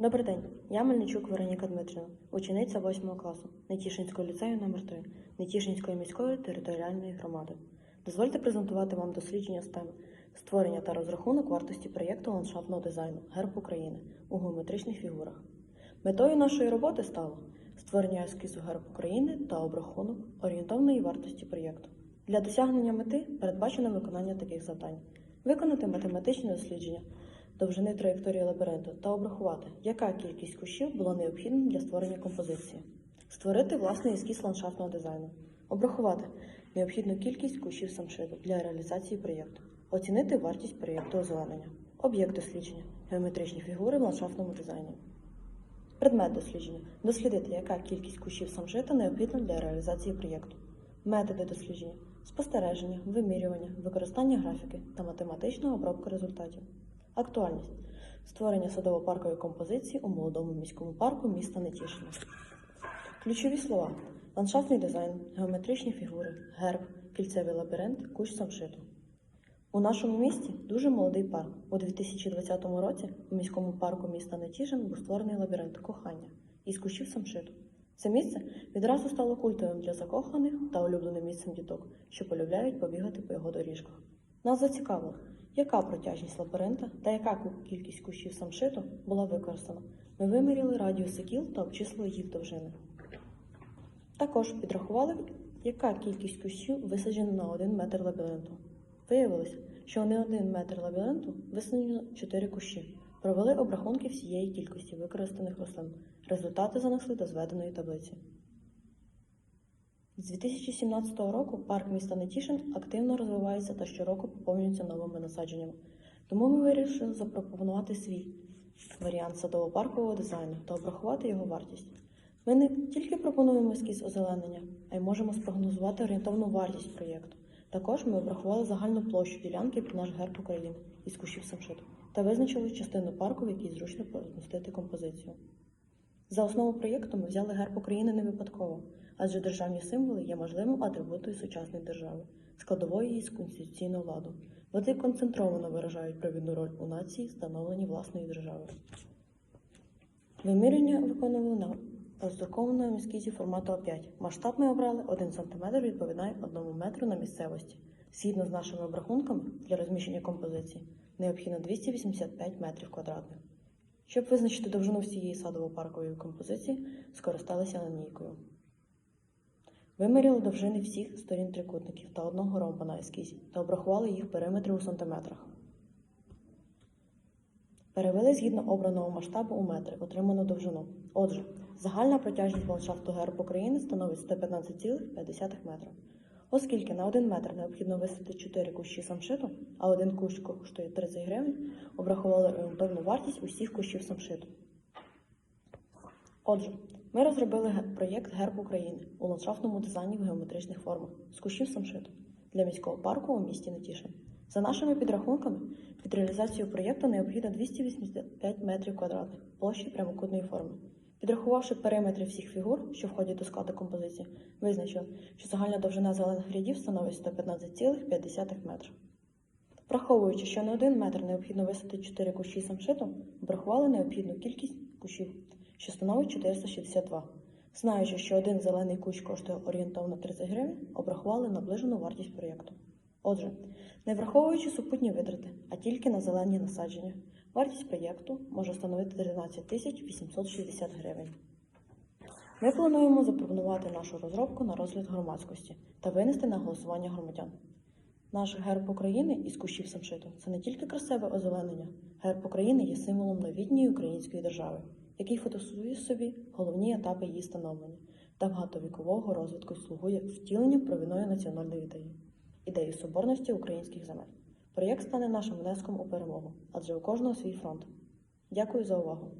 Добрий день, я Мельничук Вероніка Дмитрівна, учениця 8 класу Нетішинського ліцею номер 3 Нетішинської міської територіальної громади. Дозвольте презентувати вам дослідження з теми створення та розрахунок вартості проєкту ландшафтного дизайну Герб України у геометричних фігурах. Метою нашої роботи стало створення ескізу Герб України та обрахунок орієнтовної вартості проєкту. Для досягнення мети передбачено виконання таких завдань: виконати математичне дослідження довжини траєкторії лабіринту та обрахувати, яка кількість кущів була необхідна для створення композиції, створити власний ескіз ландшафтного дизайну, обрахувати необхідну кількість кущів самшиту для реалізації проєкту, оцінити вартість проєкту озеленення, об'єкт дослідження, геометричні фігури в ландшафтному дизайні. Предмет дослідження. Дослідити, яка кількість кущів самшита необхідна для реалізації проєкту, методи дослідження, спостереження, вимірювання, використання графіки та математична обробка результатів. Актуальність створення садово-паркової композиції у молодому міському парку міста Нетішина. Ключові слова: ландшафтний дизайн, геометричні фігури, герб, кільцевий лабіринт, кущ самшиту. У нашому місті дуже молодий парк. У 2020 році у міському парку міста Нетішин був створений лабіринт кохання із кущів самшиту. Це місце відразу стало культовим для закоханих та улюбленим місцем діток, що полюбляють побігати по його доріжках. Нас зацікавило, яка протяжність лабіринта та яка кількість кущів самшиту була використана. Ми виміряли радіуси кіл та обчислили їх довжини. Також підрахували, яка кількість кущів висаджена на один метр лабіринту. Виявилося, що на один метр лабіринту висаджено 4 кущі. Провели обрахунки всієї кількості використаних рослин. Результати занесли до зведеної таблиці. З 2017 року парк міста Нетішин активно розвивається та щороку поповнюється новими насадженнями. Тому ми вирішили запропонувати свій варіант садово-паркового дизайну та обрахувати його вартість. Ми не тільки пропонуємо ескіз озеленення, а й можемо спрогнозувати орієнтовну вартість проєкту. Також ми обрахували загальну площу ділянки під наш герб України із кущів самшиту та визначили частину парку, в якій зручно розмістити композицію. За основу проєкту ми взяли герб України не випадково, адже державні символи є можливим атрибутом сучасної держави, складовою її з конституційного ладу. Вони концентровано виражають провідну роль у нації становленні власної держави. Вимірювання виконували на роздрукованому ескізі формату А5. Масштаб ми обрали 1 см відповідає 1 метру на місцевості. Згідно з нашими обрахунками, для розміщення композиції необхідно 285 метрів квадратних. Щоб визначити довжину всієї садово-паркової композиції, скористалися лінійкою. Виміряли довжини всіх сторін трикутників та одного ромба на ескізі та обрахували їх периметри у сантиметрах. Перевели згідно обраного масштабу у метри отриману довжину. Отже, загальна протяжність ландшафту герб України становить 115,5 метра. Оскільки на 1 метр необхідно висадити 4 кущі самшиту, а один кущ коштує 30 гривень, обрахували орієнтовну вартість усіх кущів самшиту. Отже, ми розробили проєкт Герб України у ландшафтному дизайні в геометричних формах з кущів самшиту для міського парку у місті Нетішин. За нашими підрахунками, під реалізацію проєкту необхідно 285 метрів квадратних площі прямокутної форми. Підрахувавши периметри всіх фігур, що входять до складу композиції, визначили, що загальна довжина зелених рядів становить 115,5 метра. Враховуючи, що на один метр необхідно висадити 4 кущі самшиту, обрахували необхідну кількість кущів, що становить 462. Знаючи, що один зелений кущ коштує орієнтовно 30 гривень, обрахували наближену вартість проєкту. Отже, не враховуючи супутні витрати, а тільки на зелені насадження, вартість проєкту може становити 13 тисяч 860 гривень. Ми плануємо запропонувати нашу розробку на розгляд громадськості та винести на голосування громадян. Наш герб України із кущів самшиту це не тільки красиве озеленення. Герб України є символом новітньої української держави, який фотосує собі головні етапи її становлення та багатовікового розвитку слугує втіленням провідної національної ідеї ідеї соборності українських земель. Проєкт стане нашим внеском у перемогу, адже у кожного свій фронт. Дякую за увагу.